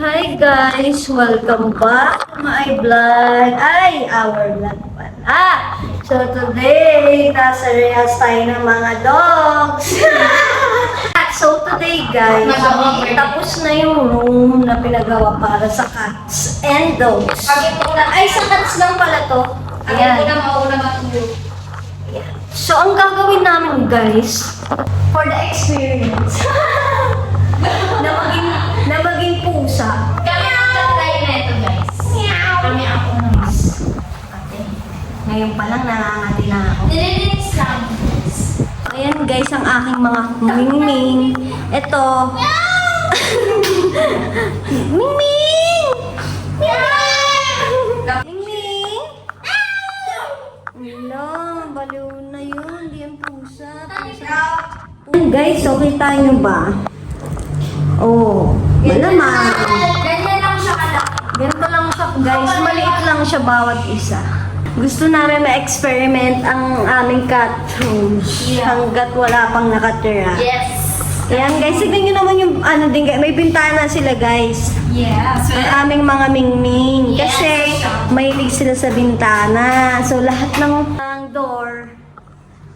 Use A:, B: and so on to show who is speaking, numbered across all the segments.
A: Hi guys! Welcome back to my vlog. Ay, our vlog pala. So today, nasa rehas tayo ng mga dogs. so today guys, tapos na yung room na pinagawa para sa cats and dogs. Ay, sa cats lang pala to. Ayan. Ayan. So, ang gagawin namin guys, for the experience, na maging, na pusa,
B: Kami ang tatry na ito, guys. Kami ang umamis.
A: Ngayon pa lang nangangati na ako.
B: Nililinis lang.
A: Ayan guys, ang aking mga mingming. Ito. mingming! Mingming! Wala, baliw na yun. Hindi yan pusa. pusa. Guys, so kita nyo ba? Oh, malamang.
B: Ganyan lang siya kalaki.
A: Ganito lang siya, guys. Maliit lang siya bawat isa. Gusto namin ma-experiment ang aming cat rooms hanggat wala pang nakatira.
B: Yes.
A: Ayan guys, tignan nyo naman yung ano din, guys. may bintana sila guys.
B: Yeah. So,
A: Ang aming mga mingming.
B: Yes.
A: Kasi mahilig sila sa bintana. So lahat ng ng door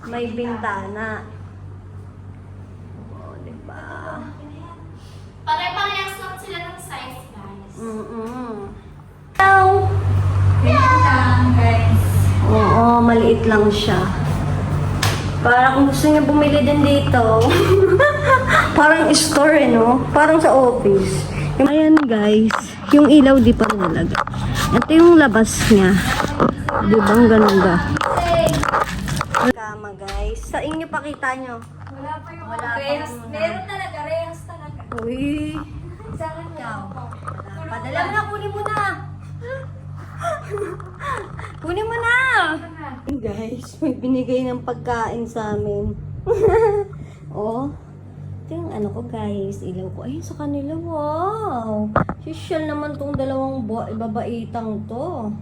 A: may bintana. Oh, diba?
B: Pare-parehas lang sila ng size, guys.
A: Mm-mm. Hello.
B: Ganyan lang, guys.
A: Oo, maliit lang siya. Para kung gusto niyo bumili din dito. Parang store eh, no? Parang sa office. Yung- Ayan guys, yung ilaw di pa nalaga. Ito yung labas niya. Di ba ang ganda? Kama guys. Sa inyo pakita nyo.
B: Wala pa yung
A: Wala pa
B: rehas. Meron talaga, rehas.
A: Uy.
B: Sa kanya.
A: Padala mo na, kunin mo na. kunin mo na. Guys, may binigay ng pagkain sa amin. oh. Ito yung ano ko guys, ilaw ko. Ay, sa kanila, wow. Social naman tong dalawang babaitang to.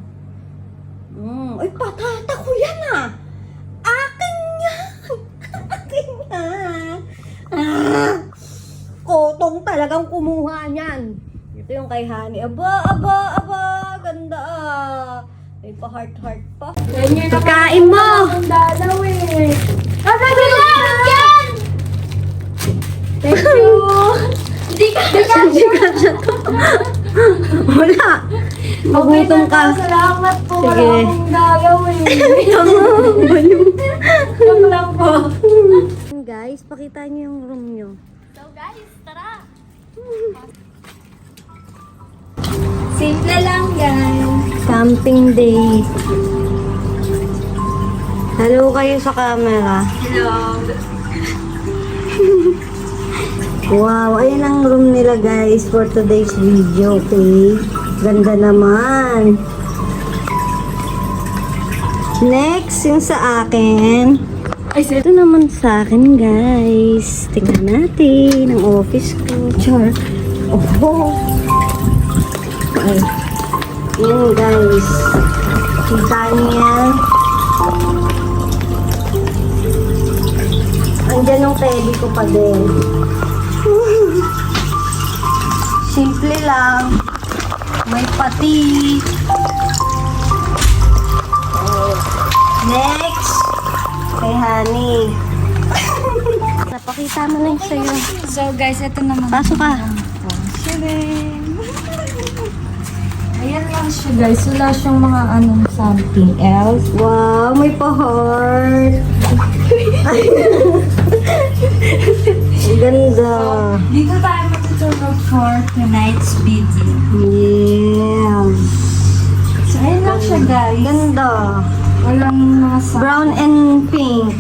A: Mm. Ay, patata ko yan ah. Akin yan. Akin yan. Ah. Kotong talagang kumuha niyan. Ito yung kay Honey. Aba, aba, aba. Ganda ah. May pa-heart-heart pa. Pagkain mo!
B: Ang dalaw eh. Asa Salamat yan! Thank you. Hindi ka.
A: Hindi ka siya. Wala. Magutom ka.
B: Salamat po.
A: Sige.
B: Wala akong dalaw eh.
A: Baliw.
B: Joke lang po.
A: Guys, pakita niyo yung room niyo.
B: Simple lang guys.
A: Camping day. Hello kayo sa camera.
B: Hello.
A: Wow, ayan ang room nila guys for today's video, okay? Ganda naman. Next, yung sa akin. Ito naman sa akin guys. Tingnan natin ang office ko. Char. Oh. Ay. Yan guys. Kita niya. Andyan yung teddy ko pa din. Simple lang. May pati. Next. Kay Honey. Napakita mo na yung sa'yo.
B: So guys, ito naman.
A: Pasok ka.
B: Ayan lang siya guys. Wala siyang mga anong something else.
A: Wow, may pa-heart. Ang ganda.
B: Dito tayo matutulog for tonight's video.
A: Yeah.
B: So ayan lang siya guys.
A: Ganda.
B: Walang mga sa...
A: Brown and pink.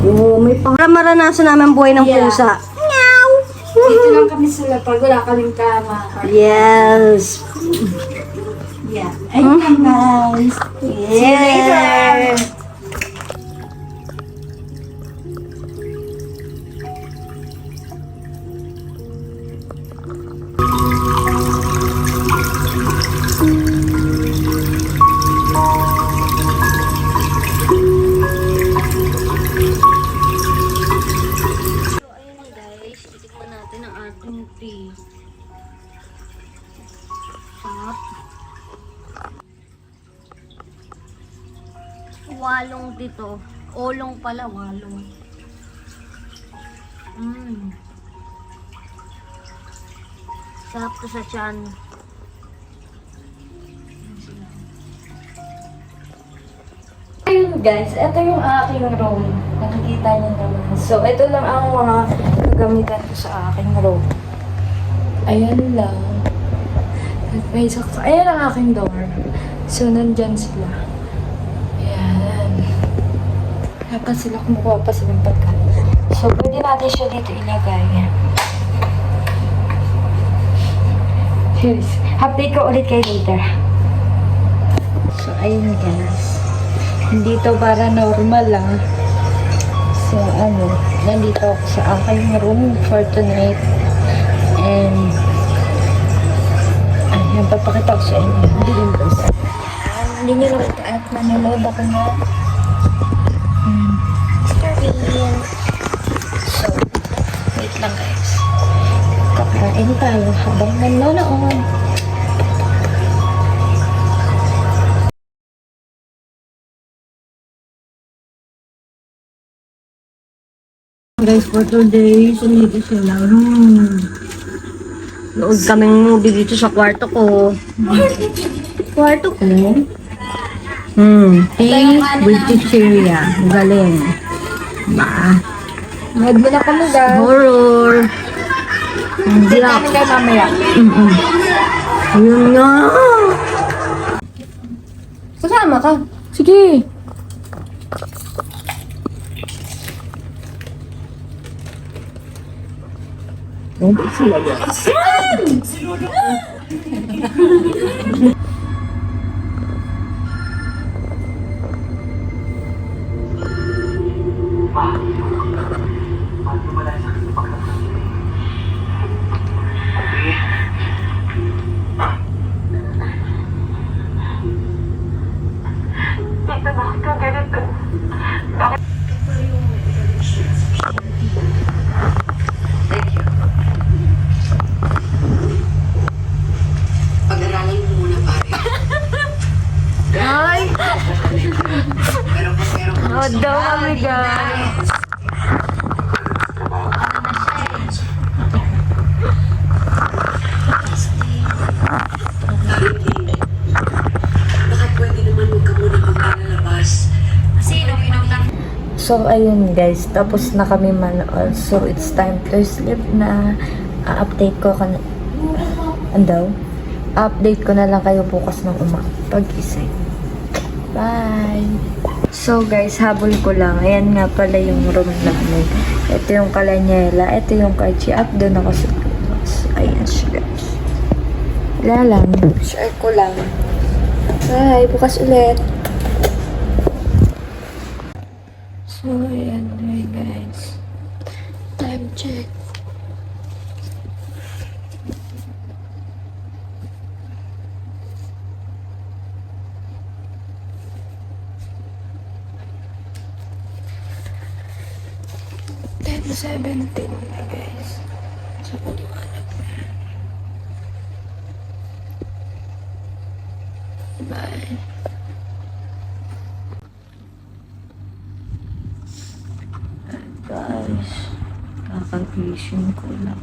A: Oh, may pa. Para maranasan namin ang buhay ng
B: Yeah.
A: pusa. Meow!
B: Dito lang kami sila pag wala kaming kama.
A: Yes.
B: Yeah. Lang guys.
A: Yeah.
B: See you later.
A: Olong pala, walong. Mmm. Sarap to sa tiyan.
B: Ayun guys, ito yung aking room. Nakikita niyo naman. So, ito lang ang mga gagamitan ko sa aking room. Ayan lang. At may sakto. Ayan ang aking door. So, nandyan sila. Dapat sila kumukuha pa silang pagkain. So, pwede natin siya dito ilagay. Cheers. Update ko ulit kayo later. So, ayun guys. Hindi to para normal lang. So, ano, nandito ako sa aking room for tonight. And, ayan, papakita ko sa inyo. Hindi sa Hindi nyo lang at nanonood ako na story. So, wait lang guys. Kakain tayo habang nanonood.
A: Guys, for today, sumili sila. Hmm. Nood kaming movie dito sa kwarto ko. Kwarto ko? Hmm. Tea with. Galing. Ba?
B: Nanood mo na kami guys.
A: Horror.
B: Hindi namin kayo mamaya.
A: Mm-mm. Yun nga.
B: Sasama ka. Sige.
C: Pag-aralan
A: Ay! Nood daw kami guys.
B: So, ayun guys. Tapos na kami manood. So, it's time to sleep na. update ko kan Andaw? Update ko na lang kayo bukas ng umaga. Pag-isip. Bye! So guys, habol ko lang. Ayan nga pala yung room namin. Ito yung kalanyela. Ito yung kaychi. At doon ako sa Ayan siya guys. Wala lang. Share ko lang. Bye! Bukas ulit. So, ayan guys. Time check. Ten seventeen na guys. Sa paliwanag na. Bye. guys. Kakagising ko lang.